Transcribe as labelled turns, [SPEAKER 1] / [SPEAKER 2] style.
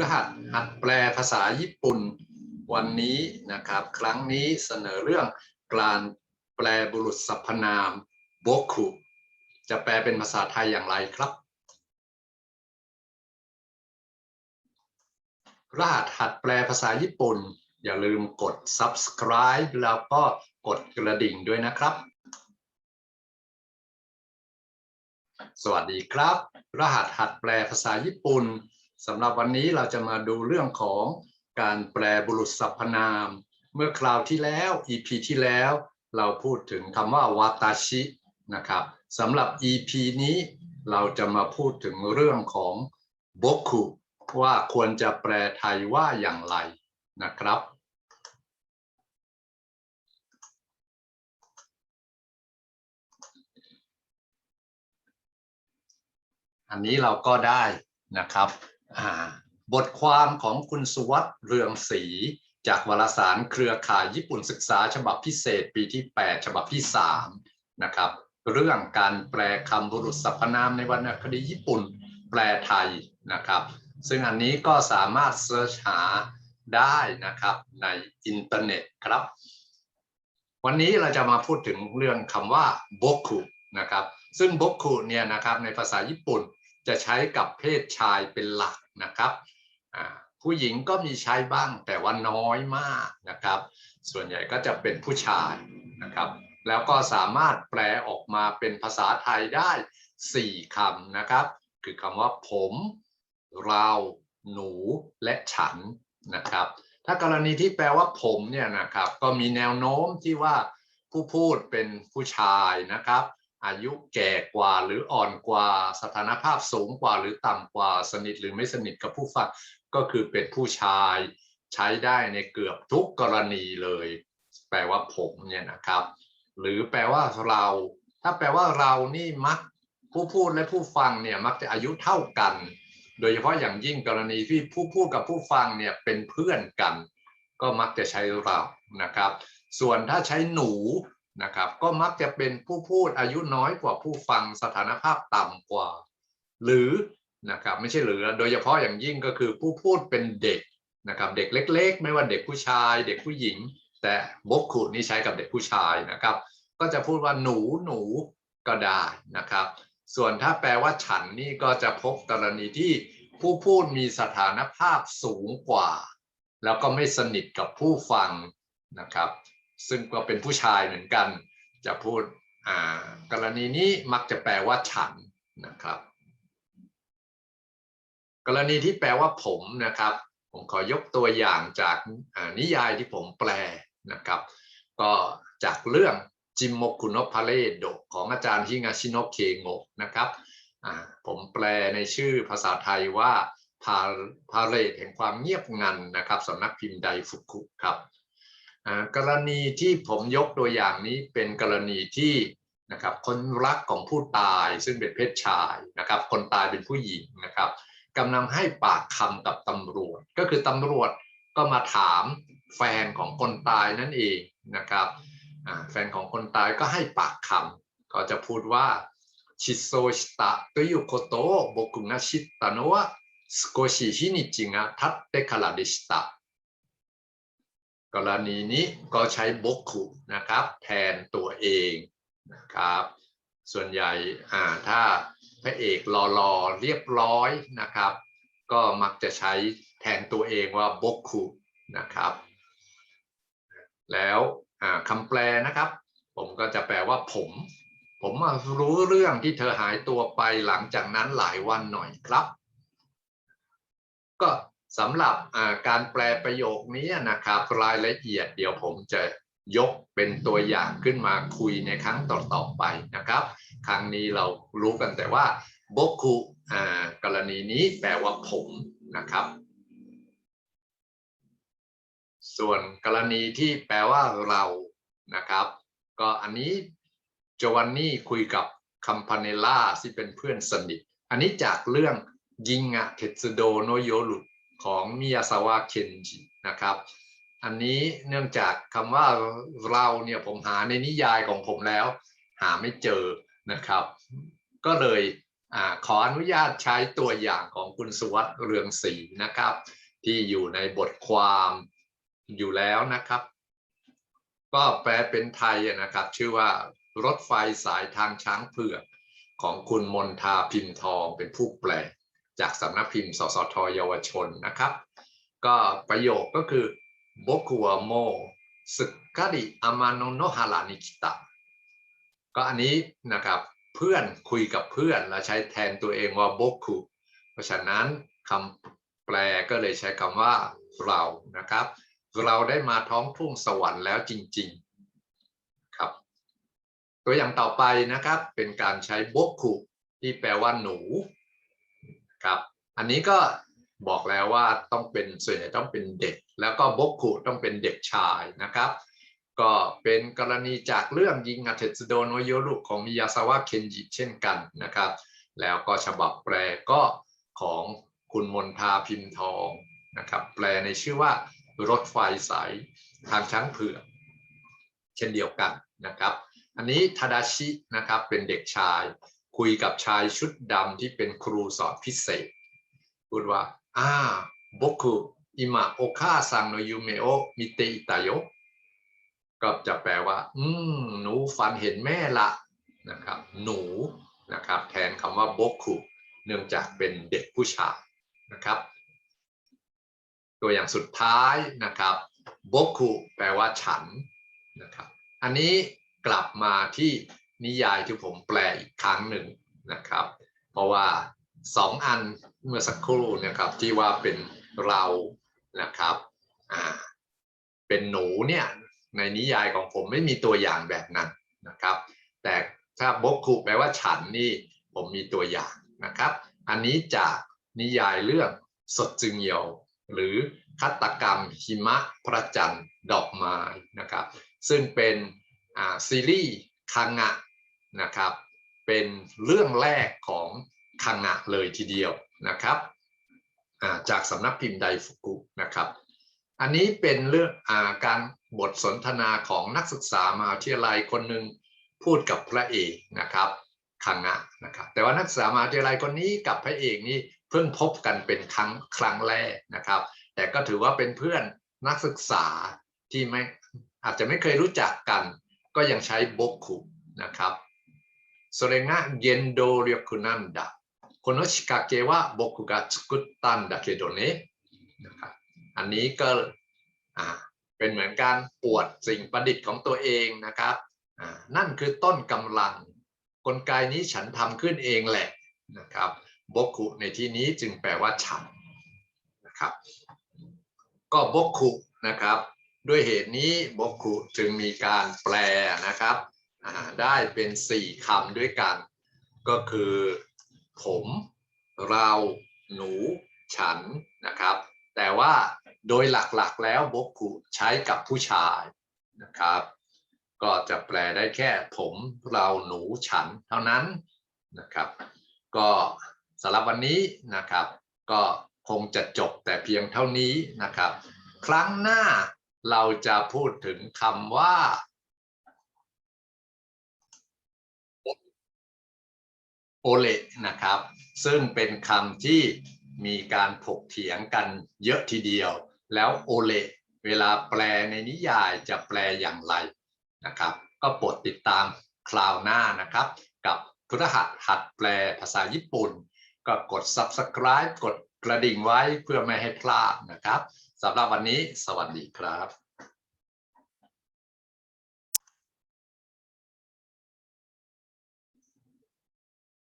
[SPEAKER 1] รหัสหัดแปลภาษาญี่ปุ่นวันนี้นะครับ ครั้งนี้เสนอเรื่องการแปลบุรุษสรรพนามโบคุจะแปลเป็นภาษาไทยอย่างไรครับรหัสหัดแปลภาษาญี่ปุ่น อย่าลืมกด subscribe แล้วก็กดกระดิ่งด้วยนะครับ สวัสดีครับ รหัสหัดแปลภาษาญี่ปุ่น สำหรับวันนี้เราจะมาดูเรื่องของการแปลบุรุษสรรพนาม เมื่อคราวที่แล้ว EP ที่แล้ว เราพูดถึงคำว่าวาตาชินะครับสำหรับ EP นี้เราจะมาพูดถึงเรื่องของโบคุว่าควรจะแปลไทยว่าอย่างไรนะครับอันนี้เราก็ได้นะครับ บทความของคุณสุวัสด์เรืองศรีจากวารสารเครือข่ายญี่ปุ่นศึกษาฉบับพิเศษปีที่ 8 ฉบับที่ 3 นะครับ เรื่องการแปลคำบุรุษสรรพนามในวรรณคดีญี่ปุ่นแปลไทยนะครับ ซึ่งอันนี้ก็สามารถเสิร์ชหาได้นะครับในอินเทอร์เน็ตครับ วันนี้เราจะมาพูดถึงเรื่องคำว่าโบคุนะครับ ซึ่งโบคุเนี่ยนะครับในภาษาญี่ปุ่น จะใช้กับเพศชายเป็นหลักนะครับ ผู้หญิงก็มีใช้บ้างแต่ว่าน้อยมากนะครับ ส่วนใหญ่ก็จะเป็นผู้ชายนะครับ แล้วก็สามารถแปลออกมาเป็นภาษาไทยได้ 4คำนะครับ คือคำว่าผม เรา หนู และฉันนะครับ ถ้ากรณีที่แปลว่าผมเนี่ยนะครับ ก็มีแนวโน้มที่ว่าผู้พูดเป็นผู้ชายนะครับ อายุแก่กว่าหรืออ่อนกว่า สถานภาพสูงกว่าหรือต่ำกว่าสนิทหรือไม่สนิทกับผู้ฟังก็คือเป็นผู้ชายใช้ได้ในเกือบทุกกรณีเลย แปลว่าผมเนี่ยนะครับ หรือแปลว่าเรา ถ้าแปลว่าเรานี่มักผู้พูดและผู้ฟังเนี่ยมักจะอายุเท่ากัน โดยเฉพาะอย่างยิ่งกรณีที่ผู้พูดกับผู้ฟังเนี่ยเป็นเพื่อนกัน ก็มักจะใช้เรานะครับ ส่วนถ้าใช้หนู นะครับก็มักจะเป็นผู้พูดอายุน้อยกว่าผู้ฟังสถานภาพต่ำกว่า หรือนะครับไม่ใช่หรือโดยเฉพาะอย่างยิ่งก็คือผู้พูดเป็นเด็กนะครับเด็กเล็ก ๆ ไม่ว่าเด็กผู้ชาย เด็กผู้หญิง แต่บกขุนี่ใช้กับเด็กผู้ชายนะครับ ก็จะพูดว่าหนูหนูก็ได้นะครับ ส่วนถ้าแปลว่าฉันนี่ก็จะพบกรณีที่ผู้พูดมีสถานภาพสูงกว่า แล้วก็ไม่สนิทกับผู้ฟังนะครับ ซึ่งก็เป็นผู้ชายเหมือนกัน จะพูดกรณีนี้มักจะแปลว่าฉันนะครับ กรณีที่แปลว่าผมนะครับ ผมขอยกตัวอย่างจากนิยายที่ผมแปลนะครับ ก็จากเรื่องจิมโมคุโนพาเลโดของอาจารย์ฮิงาชิโนเคโงะนะครับผมแปลในชื่อภาษาไทยว่าพาพาเรตแห่งความเงียบงันนะครับสำนักพิมพ์ไดฟุกุครับ กรณีที่ผมยกตัวอย่างนี้เป็นกรณีที่นะครับคนรักของผู้ตายซึ่งเป็นเพศชายนะครับ คนตายเป็นผู้หญิงนะครับกำลังให้ปากคำกับตำรวจ ก็คือตำรวจก็มาถามแฟนของคนตายนั่นเองนะครับแฟนของคนตายก็ให้ปากคำก็จะพูดว่าชิโซชิตะということを僕が知ったのは少し日にちが経ってからでした กรณีนี้ก็ใช้บกคุนะครับ แทนตัวเองนะครับ ส่วนใหญ่ถ้าพระเอกรอๆเรียบร้อยนะครับ ก็มักจะใช้แทนตัวเองว่าบกคุนะครับ แล้วคำแปลนะครับ ผมก็จะแปลว่าผม ผมมารู้เรื่องที่เธอหายตัวไปหลังจากนั้นหลายวันหน่อยครับ ก็ สำหรับการแปลประโยคนี้นะครับรายละเอียดเดี๋ยวผมจะยกเป็นตัวอย่างขึ้นมาคุยในครั้งต่อๆไปนะครับ ครั้งนี้เรารู้กันแต่ว่าบกคุกรณีนี้แปลว่าผมนะครับ ส่วนกรณีที่แปลว่าเรานะครับ ก็อันนี้โจวันนี่คุยกับคัมพาเนล่าที่เป็นเพื่อนสนิท อันนี้จากเรื่องยิงอะเทสโดโนโยรุ ของมิยาซาวะเคนจินะครับ อันนี้เนื่องจากคำว่าเราเนี่ยผมหาในนิยายของผมแล้ว หาไม่เจอนะครับ ก็เลยอขออนุญาตใช้ตัวอย่างของคุณสุวัสด์เรืองศรีนะครับ ที่อยู่ในบทความอยู่แล้วนะครับ ก็แปลเป็นไทยนะครับ ชื่อว่ารถไฟสายทางช้างเผือกของคุณมนทาพิมพ์ทองเป็นผู้แปล จากสำนักพิมพ์สสทเยาวชนนะครับ ก็ประโยคก็คือโบคุวโมสึกกะริอามาโนโนฮารานิคิตะก็อันนี้นะครับเพื่อนคุยกับเพื่อนแล้วใช้แทนตัวเองว่าโบคุเพราะฉะนั้นคำแปลก็เลยใช้คำว่าเรานะครับ เราได้มาท้องทุ่งสวรรค์แล้วจริง ๆครับ ตัวอย่างต่อไปนะครับเป็นการใช้โบคุที่แปลว่าหนู ครับอันนี้ก็บอกแล้วว่าต้องเป็นส่วนใหญ่ต้องเป็นเด็ก แล้วก็โบคุต้องเป็นเด็กชายนะครับ ก็เป็นกรณีจากเรื่องยิงอาเทสโดโนโยรุของมิยาซาวะเคนจิเช่นกันนะครับ แล้วก็ฉบับแปลก็ของคุณมนทาพิมพ์ทองนะครับ แปลในชื่อว่ารถไฟสายทางช้างเผือกเช่นเดียวกันนะครับ อันนี้ทาดาชินะครับเป็นเด็กชาย คุยกับชายชุดดำที่เป็นครูสอนพิเศษ พูดว่าอ่าบคุอิมะโอคาซังโนยูเมโอมิเตอิตายกก็จะแปลว่า อืมหนูฝันเห็นแม่ละนะครับ หนูนะครับ แทนคำว่าบคุเนื่องจากเป็นเด็กผู้ชายนะครับ ตัวอย่างสุดท้ายนะครับบคุแปลว่าฉันนะครับ อันนี้กลับมาที่ นิยายที่ผมแปลอีกครั้งหนึ่งนะครับ เพราะว่าสองอันเมื่อสักครู่นะครับที่ว่าเป็นเรานะครับอ่าเป็นหนูเนี่ยในนิยายของผมไม่มีตัวอย่างแบบนั้นนะครับ แต่ถ้าบกคุแปลว่าฉันนี่ผมมีตัวอย่างนะครับ อันนี้จากนิยายเรื่องสดจึงเหี่ยว หรือคัตกรรมหิมะพระจันทร์ดอกไม้นะครับ ซึ่งเป็นซีรีส์คังะ นะครับ เป็นเรื่องแรกของคังะเลยทีเดียวนะครับจากสำนักพิมพ์ไดฟุกุนะครับ อันนี้เป็นเรื่องอาการบทสนทนาของนักศึกษามหาวิทยาลัยคนหนึ่งพูดกับพระเอกนะครับคังะนะครับแต่ว่านักศึกษามหาวิทยาลัยคนนี้กับพระเอกนี่เพิ่งพบกันเป็นครั้งครั้งแรกนะครับ แต่ก็ถือว่าเป็นเพื่อนนักศึกษาที่ไม่อาจจะไม่เคยรู้จักกัน ก็ยังใช้บกคุนะครับ それが原動力なんだこの仕掛けは僕が作ったんだけどねนะครับ อันนี้ก็อ่าเป็นเหมือนการปวดสิ่งประดิษฐ์ของตัวเองนะครับอ่านั่นคือต้นกำลัง กลไกนี้ฉันทำขึ้นเองแหละนะครับบกคุในที่นี้จึงแปลว่าฉันนะครับ ก็บกคุนะครับ ด้วยเหตุนี้บกคุจึงมีการแปลนะครับอ่า ได้เป็นสี่คำด้วยกัน ก็คือ ผม เรา หนู ฉันนะครับ แต่ว่าโดยหลักๆแล้วบกคุใช้กับผู้ชายนะครับ ก็จะแปลได้แค่ผมเราหนูฉันเท่านั้นนะครับ ก็สำหรับวันนี้นะครับ ก็คงจะจบแต่เพียงเท่านี้นะครับ ครั้งหน้าเราจะพูดถึงคำว่า โอเลนะครับ ซึ่งเป็นคำที่มีการถกเถียงกันเยอะทีเดียว แล้วโอเลเวลาแปลในนิยายจะแปลอย่างไรนะครับ ก็โปรดติดตามคราวหน้านะครับ กับพฤหัสหัดแปลภาษาญี่ปุ่น ก็กด subscribe กดกระดิ่งไว้เพื่อไม่ให้พลาดนะครับสำหรับวันนี้สวัสดีครับ